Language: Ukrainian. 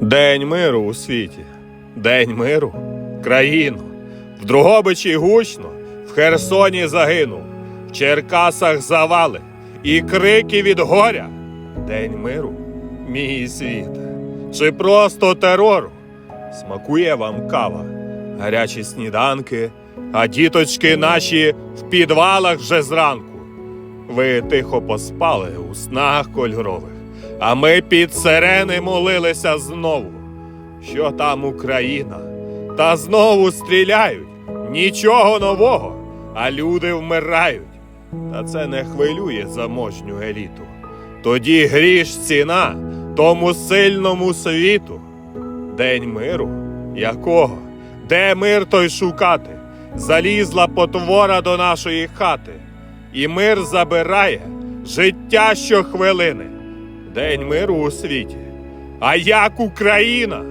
День миру у світі, День миру, країну. В Другобичі гучно, в Херсоні загинув, в Черкасах завали. І крики від горя. День миру, мій світе, чи просто терору. Смакує вам кава, гарячі сніданки, а діточки наші в підвалах вже зранку. Ви тихо поспали у снах кольорових, а ми під сирени молилися знову. Що там Україна? Та знову стріляють. Нічого нового, а люди вмирають. Та це не хвилює заможню еліту. Тоді гріш ціна тому сильному світу. День миру? Якого? Де мир той шукати? Залізла потвора до нашої хати, і мир забирає життя щохвилини. День миру у світі. А як Україна?